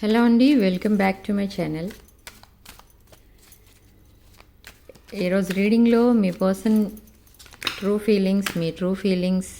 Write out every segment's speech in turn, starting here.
Hello అండి welcome back to my channel. ఈరోజు రీడింగ్లో మీ పర్సన్ ట్రూ ఫీలింగ్స్ మీ ట్రూ ఫీలింగ్స్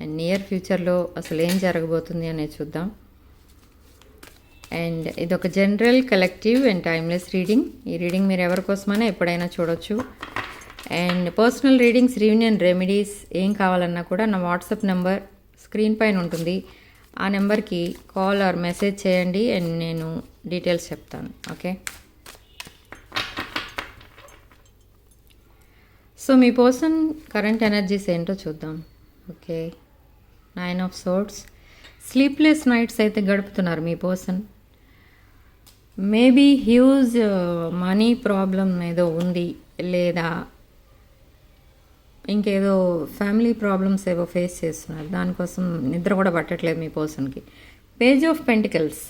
అండ్ నియర్ ఫ్యూచర్లో అసలు ఏం జరగబోతుంది అనేది చూద్దాం. అండ్ ఇది ఒక general collective and timeless reading. ఈ రీడింగ్ మీరు ఎవరి కోసమైనా ఎప్పుడైనా చూడొచ్చు. And personal readings reunion remedies ఏం కావాలన్నా కూడా నా వాట్సాప్ నెంబర్ స్క్రీన్ పైన ఉంటుంది. ఆ నెంబర్కి కాల్ ఆర్ మెసేజ్ చేయండి అండ్ నేను డీటెయిల్స్ చెప్తాను ఓకే? సో మీ పర్సన్ కరెంట్ ఎనర్జీస్ ఏంటో చూద్దాం okay? Nine of swords sleepless nights అయితే గడుపుతున్నారు మీ person. Maybe huge money problem ఏదో ఉంది లేదా ఇంకేదో ఫ్యామిలీ ప్రాబ్లమ్స్ ఏవో ఫేస్ చేస్తున్నారు. దానికోసం నిద్ర కూడా పట్టట్లేదు మీ పర్సన్కి page of pentacles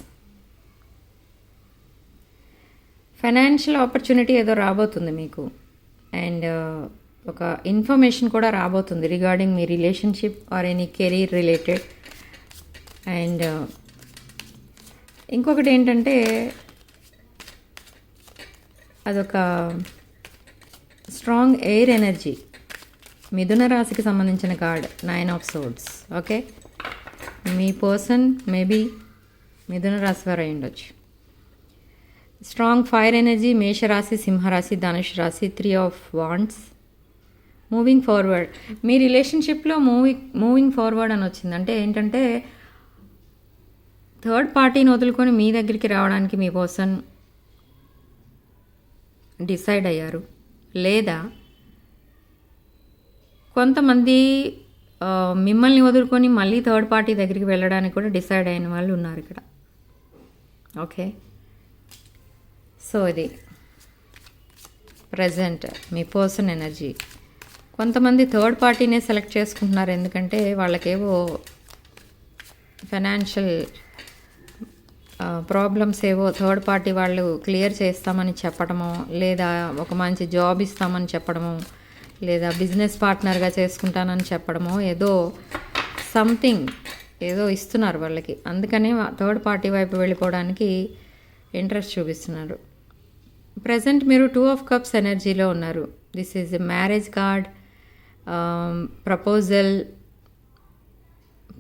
financial opportunity ఏదో రాబోతుంది మీకు. అండ్ uh, ఒక ఇన్ఫర్మేషన్ కూడా రాబోతుంది regarding me relationship or any career related and ఇంకొకటి ఏంటంటే అదొక స్ట్రాంగ్ ఎయిర్ ఎనర్జీ మిథున రాశికి సంబంధించిన card nine of swords okay me person maybe మిథున రాశి వారు అయి ఉండొచ్చు. స్ట్రాంగ్ ఫైర్ ఎనర్జీ మేషరాశి సింహరాశి ధనుష్ రాశి three of wands moving forward మీ రిలేషన్షిప్లో మూవింగ్ మూవింగ్ ఫార్వర్డ్ అని వచ్చింది. అంటే ఏంటంటే థర్డ్ పార్టీని వదులుకొని మీ దగ్గరికి రావడానికి మీ పర్సన్ డిసైడ్ అయ్యారు. లేదా కొంతమంది మిమ్మల్ని వదులుకొని మళ్ళీ థర్డ్ పార్టీ దగ్గరికి వెళ్ళడానికి కూడా డిసైడ్ అయిన వాళ్ళు ఉన్నారు ఇక్కడ. ఓకే? సో ఇది ప్రజెంట్ మీ పర్సన్ ఎనర్జీ. కొంతమంది థర్డ్ పార్టీనే సెలెక్ట్ చేసుకుంటున్నారు ఎందుకంటే వాళ్ళకేవో ఫైనాన్షియల్ ప్రాబ్లమ్స్ ఏవో థర్డ్ పార్టీ వాళ్ళు క్లియర్ చేస్తామని చెప్పడమో లేదా ఒక మంచి జాబ్ ఇస్తామని చెప్పడమో లేదా బిజినెస్ పార్ట్నర్గా చేసుకుంటానని చెప్పడమో ఏదో సంథింగ్ ఏదో ఇస్తున్నారు వాళ్ళకి. అందుకనే థర్డ్ పార్టీ వైపు వెళ్ళిపోవడానికి ఇంట్రెస్ట్ చూపిస్తున్నారు. ప్రజెంట్ మీరు టూ ఆఫ్ కప్స్ ఎనర్జీలో ఉన్నారు. This is marriage card proposal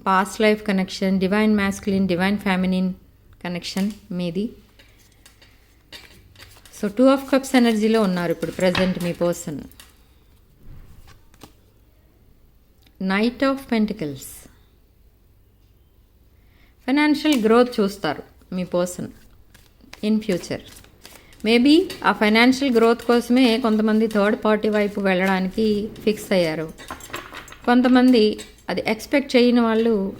past life connection divine masculine divine feminine connection మీది. సో టూ ఆఫ్ కప్స్ ఎనర్జీలో ఉన్నారు ఇప్పుడు present me person knight of pentacles financial growth చూస్తారు మీ పర్సన్ ఇన్ ఫ్యూచర్ మేబీ ఆ financial growth కోసమే కొంతమంది third party వైపు వెళ్ళడానికి ఫిక్స్ అయ్యారు. కొంతమంది అది ఎక్స్పెక్ట్ చేయని వాళ్ళు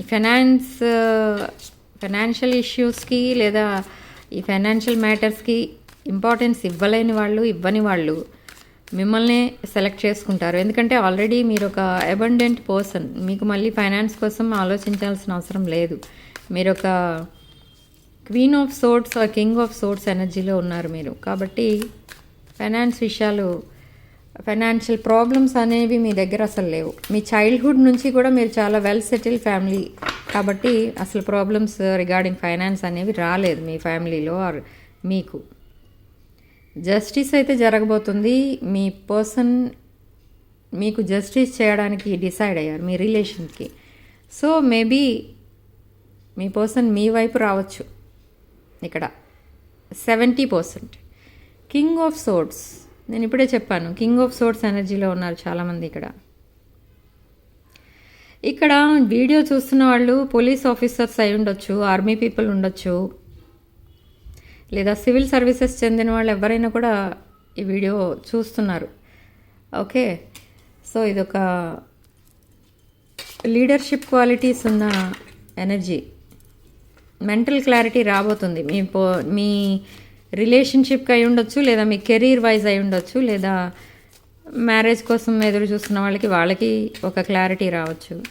ఈ ఫైనాన్స్ ఫైనాన్షియల్ ఇష్యూస్కి లేదా ఈ ఫైనాన్షియల్ మ్యాటర్స్కి ఇంపార్టెన్స్ ఇవ్వలేని వాళ్ళు ఇవ్వని వాళ్ళు మిమ్మల్ని సెలెక్ట్ చేసుకుంటారు. ఎందుకంటే ఆల్రెడీ మీరు ఒక అబండెంట్ పర్సన్ మీకు మళ్ళీ ఫైనాన్స్ కోసం ఆలోచించాల్సిన అవసరం లేదు. మీరు ఒక queen of swords king of swords ఎనర్జీలో ఉన్నారు మీరు. కాబట్టి ఫైనాన్స్ విషయాలు ఫైనాన్షియల్ ప్రాబ్లమ్స్ అనేవి మీ దగ్గర అసలు లేవు. మీ చైల్డ్హుడ్ నుంచి కూడా మీరు చాలా వెల్ సెటిల్ ఫ్యామిలీ కాబట్టి అసలు ప్రాబ్లమ్స్ రిగార్డింగ్ ఫైనాన్స్ అనేవి రాలేదు మీ ఫ్యామిలీలో ఆర్ మీకు. జస్టిస్ అయితే జరగబోతుంది. మీ పర్సన్ మీకు జస్టిస్ చేయడానికి డిసైడ్ అయ్యారు మీ రిలేషన్కి. సో మేబీ మీ పర్సన్ మీ వైపు రావచ్చు. ఇక్కడ seventy percent. King of swords నేను ఇప్పుడే చెప్పాను కింగ్ ఆఫ్ సోర్ట్స్ ఎనర్జీలో ఉన్నారు చాలామంది ఇక్కడ. ఇక్కడ వీడియో చూస్తున్న వాళ్ళు పోలీస్ ఆఫీసర్స్ అయి ఉండొచ్చు ఆర్మీ పీపుల్ ఉండొచ్చు లేదా సివిల్ సర్వీసెస్ చెందిన వాళ్ళు ఎవరైనా కూడా ఈ వీడియో చూస్తున్నారు. ఓకే. సో ఇదొక లీడర్షిప్ క్వాలిటీస్ ఉన్న ఎనర్జీ. మెంటల్ క్లారిటీ రాబోతుంది. మీ పో మీ రిలేషన్షిప్కి అయి ఉండొచ్చు లేదా మీ కెరీర్ వైజ్ అయి ఉండొచ్చు లేదా మ్యారేజ్ కోసం ఎదురు చూస్తున్న వాళ్ళకి వాళ్ళకి ఒక క్లారిటీ రావచ్చు.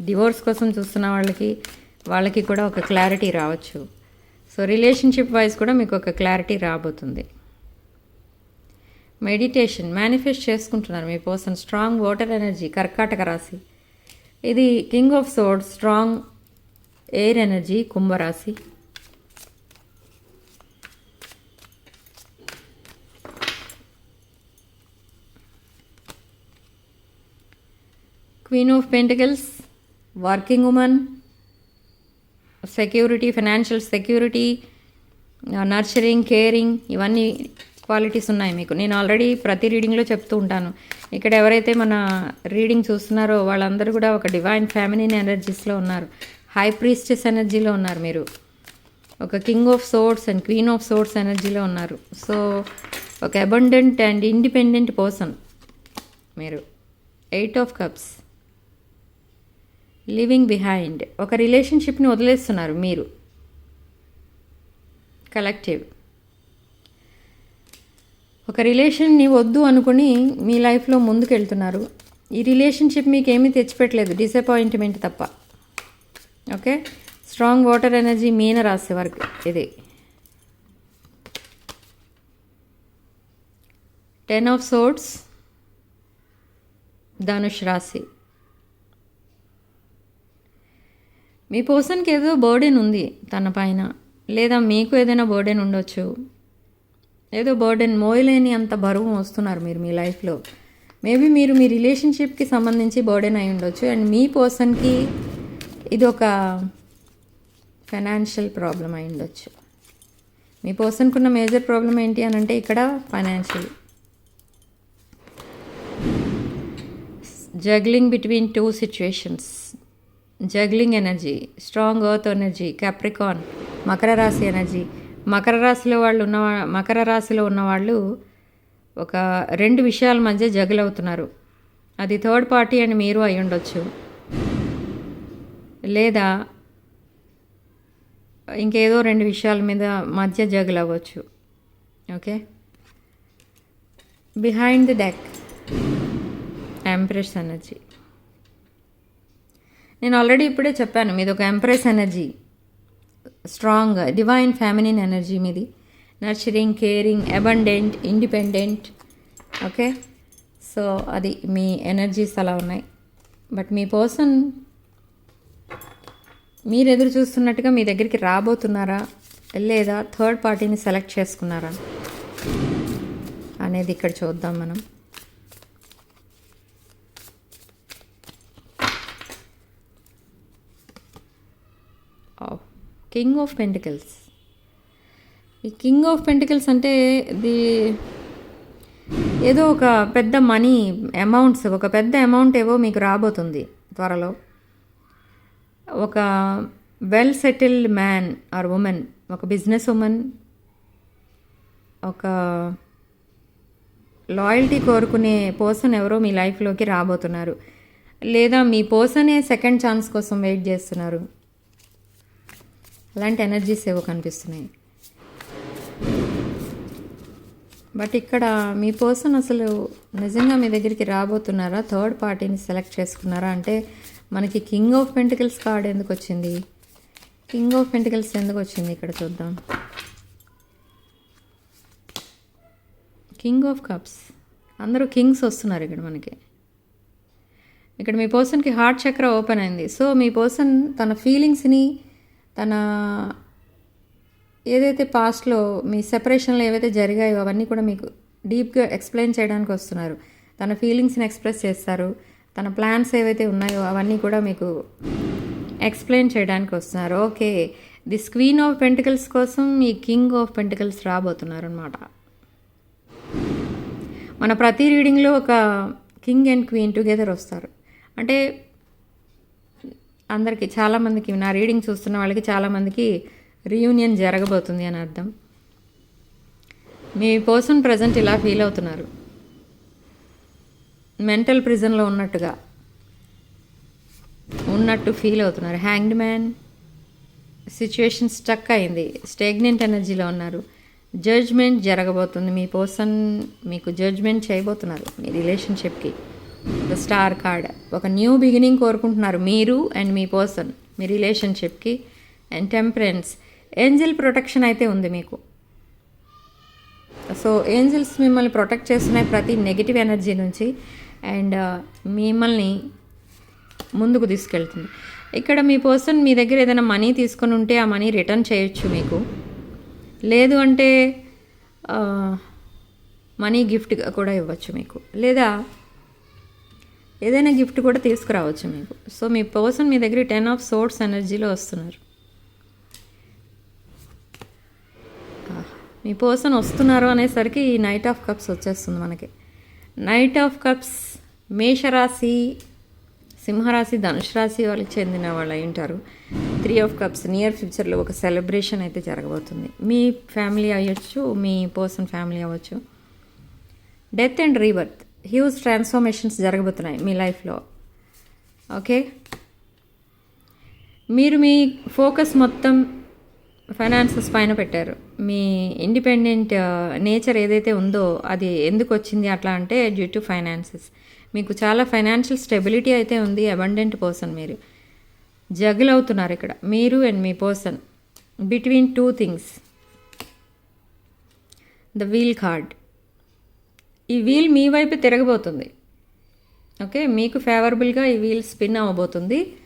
డివోర్స్ కోసం చూస్తున్న వాళ్ళకి వాళ్ళకి కూడా ఒక క్లారిటీ రావచ్చు. సో రిలేషన్షిప్ వైజ్ కూడా మీకు ఒక క్లారిటీ రాబోతుంది. మెడిటేషన్ మేనిఫెస్ట్ చేసుకుంటున్నారు మీ పర్సన్ స్ట్రాంగ్ వాటర్ ఎనర్జీ కర్కాటక రాశి. ఇది king of sword strong air energy కుంభరాశి queen of pentacles working women security financial security nurturing caring ఇవన్నీ క్వాలిటీస్ ఉన్నాయి మీకు. నేను ఆల్రెడీ ప్రతి రీడింగ్లో చెప్తూ ఉంటాను. ఇక్కడ ఎవరైతే మన రీడింగ్ చూస్తున్నారో వాళ్ళందరూ కూడా ఒక డివైన్ ఫ్యామిలీన్ ఎనర్జీస్లో ఉన్నారు. హై ప్రీస్టెస్ ఎనర్జీలో ఉన్నారు మీరు. ఒక king of swords and queen of swords ఎనర్జీలో ఉన్నారు. సో ఒక అబండెంట్ అండ్ ఇండిపెండెంట్ పర్సన్ మీరు. Eight of cups. Living behind. ఒక రిలేషన్షిప్ని వదిలేస్తున్నారు మీరు. కలెక్టివ్. ఒక రిలేషన్ని వద్దు అనుకుని మీ లైఫ్లో ముందుకు వెళ్తున్నారు ఈ రిలేషన్షిప్ మీకు ఏమీ తెచ్చిపెట్టలేదు. డిసప్పాయింట్మెంట్ తప్ప. ఓకే? స్ట్రాంగ్ వాటర్ ఎనర్జీ మీన రాసే వరకు ఇది. టెన్ ఆఫ్ సోట్స్ ధనుష్ రాశి. మీ పర్సన్కి ఏదో బర్డెన్ ఉంది తన పైన. లేదా మీకు ఏదైనా బర్డెన్ ఉండొచ్చు. ఏదో బర్డెన్ మోయలేని అంత బరువు వస్తున్నారు మీరు మీ లైఫ్లో. మేబీ మీరు మీ రిలేషన్షిప్కి సంబంధించి బర్డెన్ అయి ఉండొచ్చు. అండ్ మీ పర్సన్కి ఇది ఒక ఫైనాన్షియల్ ప్రాబ్లం అయి ఉండొచ్చు. మీ పర్సన్కి ఉన్న మేజర్ ప్రాబ్లం ఏంటి అని అంటే ఇక్కడ financial. Juggling between two situations juggling energy strong earth energy Capricorn Makar రాశి ఎనర్జీ. మకర రాశిలో వాళ్ళు ఉన్న మకర రాశిలో ఉన్నవాళ్ళు ఒక రెండు విషయాల మధ్య జగిల్ అవుతున్నారు అది థర్డ్ పార్టీ అని మీరు అయి ఉండొచ్చు. లేదా ఇంకేదో రెండు విషయాల మీద మధ్య జగిల్ అవ్వచ్చు okay? Behind the deck. Empress energy. నేను ఆల్రెడీ ఇప్పుడే చెప్పాను మీది ఒక empress energy strong divine feminine energy మీది. Nurturing caring abundant independent okay so అది మీ ఎనర్జీస్ అలా ఉన్నాయి. బట్ మీ పర్సన్ మీరు ఎదురు చూస్తున్నట్టుగా మీ దగ్గరికి రాబోతున్నారా లేదా థర్డ్ పార్టీని సెలెక్ట్ చేసుకున్నారా అనేది ఇక్కడ చూద్దాం మనం. కింగ్ ఆఫ్ పెంటికల్స్ ఈ కింగ్ ఆఫ్ పెంటికల్స్ అంటే ది ఏదో ఒక పెద్ద మనీ అమౌంట్స్ ఒక పెద్ద అమౌంట్ ఏవో మీకు రాబోతుంది త్వరలో. ఒక well settled man or women ఒక బిజినెస్ ఉమెన్ ఒక లాయల్టీ కోరుకునే పర్సన్ ఎవరో మీ లైఫ్లోకి రాబోతున్నారు. లేదా మీ పర్సనే సెకండ్ ఛాన్స్ కోసం వెయిట్ చేస్తున్నారు. అలాంటి ఎనర్జీస్ ఏవో కనిపిస్తున్నాయి. బట్ ఇక్కడ మీ పర్సన్ అసలు నిజంగా మీ దగ్గరికి రాబోతున్నారా? థర్డ్ పార్టీని సెలెక్ట్ చేసుకున్నారా? అంటే మనకి కింగ్ ఆఫ్ పెంటికల్స్ కార్డ్ ఎందుకు వచ్చింది? కింగ్ ఆఫ్ పెంటికల్స్ ఎందుకు వచ్చింది? ఇక్కడ చూద్దాం. కింగ్ ఆఫ్ కప్స్ అందరూ కింగ్స్ వస్తున్నారు ఇక్కడ మనకి. ఇక్కడ మీ పర్సన్కి హార్ట్ చక్ర ఓపెన్ అయింది. సో మీ పర్సన్ తన ఫీలింగ్స్ని తన ఏదైతే పాస్ట్లో మీ సెపరేషన్లో ఏవైతే జరిగాయో అవన్నీ కూడా మీకు డీప్గా ఎక్స్ప్లెయిన్ చేయడానికి వస్తున్నారు. తన ఫీలింగ్స్ని ఎక్స్ప్రెస్ చేస్తారు. తన ప్లాన్స్ ఏవైతే ఉన్నాయో అవన్నీ కూడా మీకు ఎక్స్ప్లెయిన్ చేయడానికి వస్తున్నారు. Okay the queen of pentacles కోసం ఈ కింగ్ ఆఫ్ పెంటికల్స్ రాబోతున్నారు అనమాట మన ప్రతి రీడింగ్లో ఒక కింగ్ అండ్ క్వీన్ టుగెదర్ వస్తారు. అంటే అందరికీ చాలామందికి నా రీడింగ్ చూస్తున్న వాళ్ళకి చాలామందికి రీయూనియన్ జరగబోతుంది అని అర్థం. మీ పర్సన్ ప్రజెంట్ ఇలా ఫీల్ అవుతున్నారు. మెంటల్ ప్రిజన్లో ఉన్నట్టుగా ఉన్నట్టు ఫీల్ అవుతున్నారు. హ్యాంగ్డ్ మ్యాన్ సిచ్యువేషన్ స్టక్ అయింది. స్టేగ్నెంట్ ఎనర్జీలో ఉన్నారు. జడ్జ్మెంట్ జరగబోతుంది. మీ పర్సన్ మీకు జడ్జ్మెంట్ చేయబోతున్నారు. మీ రిలేషన్షిప్కి ద స్టార్ కార్డ్ ఒక న్యూ బిగినింగ్ కోరుకుంటున్నారు మీరు అండ్ మీ పర్సన్ మీ రిలేషన్షిప్కి అండ్ టెంపరెన్స్ ఏంజల్ ప్రొటెక్షన్ అయితే ఉంది మీకు. సో ఏంజల్స్ మిమ్మల్ని ప్రొటెక్ట్ చేస్తున్నాయి ప్రతి నెగిటివ్ ఎనర్జీ నుంచి. అండ్ uh, మిమ్మల్ని ముందుకు తీసుకెళ్తుంది. ఇక్కడ మీ పర్సన్ మీ దగ్గర ఏదైనా మనీ తీసుకొని ఉంటే ఆ మనీ రిటర్న్ చేయొచ్చు మీకు. లేదు అంటే uh, మనీ గిఫ్ట్గా కూడా ఇవ్వచ్చు మీకు. లేదా ఏదైనా గిఫ్ట్ కూడా తీసుకురావచ్చు మీకు. సో మీ పర్సన్ మీ దగ్గర టెన్ ఆఫ్ సోర్స్ ఎనర్జీలో వస్తున్నారు. మీ పర్సన్ వస్తున్నారు అనేసరికి ఈ నైట్ ఆఫ్ కప్స్ వచ్చేస్తుంది మనకి. నైట్ ఆఫ్ కప్స్ మేషరాశి సింహరాశి ధనుష్ రాశి వాళ్ళకి చెందిన వాళ్ళు అయి ఉంటారు. త్రీ ఆఫ్ కప్స్ నియర్ ఫ్యూచర్లో ఒక సెలబ్రేషన్ అయితే జరగబోతుంది. మీ ఫ్యామిలీ అవ్వచ్చు మీ పర్సన్ ఫ్యామిలీ అవ్వచ్చు. Death and rebirth huge transformations జరగబోతున్నాయి మీ లైఫ్లో. ఓకే మీరు మీ ఫోకస్ మొత్తం ఫైనాన్సెస్ పైన పెట్టారు. మీ ఇండిపెండెంట్ నేచర్ uh, ఏదైతే ఉందో అది ఎందుకు వచ్చింది అట్లా అంటే డ్యూ టు ఫైనాన్సెస్ మీకు చాలా ఫైనాన్షియల్ స్టెబిలిటీ అయితే ఉంది అబండెంట్ పర్సన్ మీరు. జగిల్ అవుతున్నారు ఇక్కడ. మీరు and me person between two things the wheel card ఈ వీల్ మీ వైపు తిరగబోతుంది. ఓకే? మీకు ఫేవరబుల్గా ఈ వీల్ స్పిన్ అవ్వబోతుంది.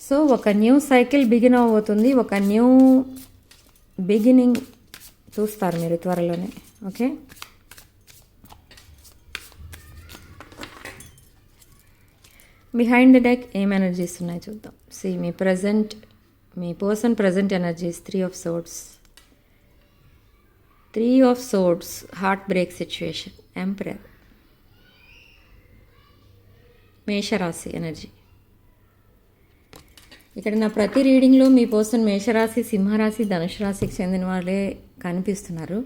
సో ఒక న్యూ సైకిల్ బిగిన్ అవ్వబోతుంది. ఒక న్యూ బిగినింగ్ చూస్తారు మీరు త్వరలోనే. ఓకే? బిహైండ్ ద డెక్ ఏం ఎనర్జీస్ ఉన్నాయి చూద్దాం. సి మీ present me person present energies three of swords three of swords heart break situation emperor మేషరాశి ఎనర్జీ ఇక్కడ నా ప్రతి రీడింగ్లో మీ పర్సన్ మేషరాశి సింహరాశి ధనుషు రాశికి చెందిన వాళ్ళే కనిపిస్తున్నారు.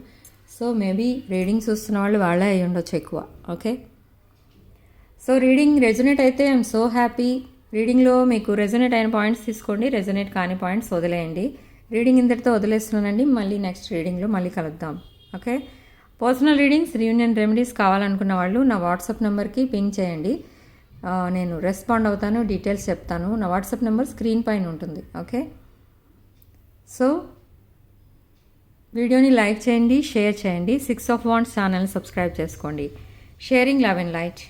సో మేబీ రీడింగ్స్ చూస్తున్న వాళ్ళు వాళ్ళే అయి ఉండొచ్చు ఎక్కువ ఓకే సో రీడింగ్ రెజొనేట్ అయితే ఐఎమ్ సో హ్యాపీ రీడింగ్లో మీకు రెజొనేట్ అయిన పాయింట్స్ తీసుకోండి రెజొనేట్ కాని పాయింట్స్ వదిలేయండి. రీడింగ్ ఇంతటితో వదిలేస్తున్నానండి. మళ్ళీ నెక్స్ట్ రీడింగ్లో మళ్ళీ కలుద్దాం. Okay? Personal readings reunion remedies కావాలనుకున్న వాళ్ళు నా వాట్సాప్ నెంబర్కి పిన్ చేయండి. నేను రెస్పాండ్ అవుతాను డీటెయిల్స్ చెప్తాను. నా వాట్సాప్ నెంబర్ స్క్రీన్ పైన ఉంటుంది. ఓకే? సో వీడియోని లైక్ చేయండి షేర్ చేయండి. సిక్స్ ఆఫ్ వాన్స్ ఛానల్ని సబ్స్క్రైబ్ చేసుకోండి. Sharing love and light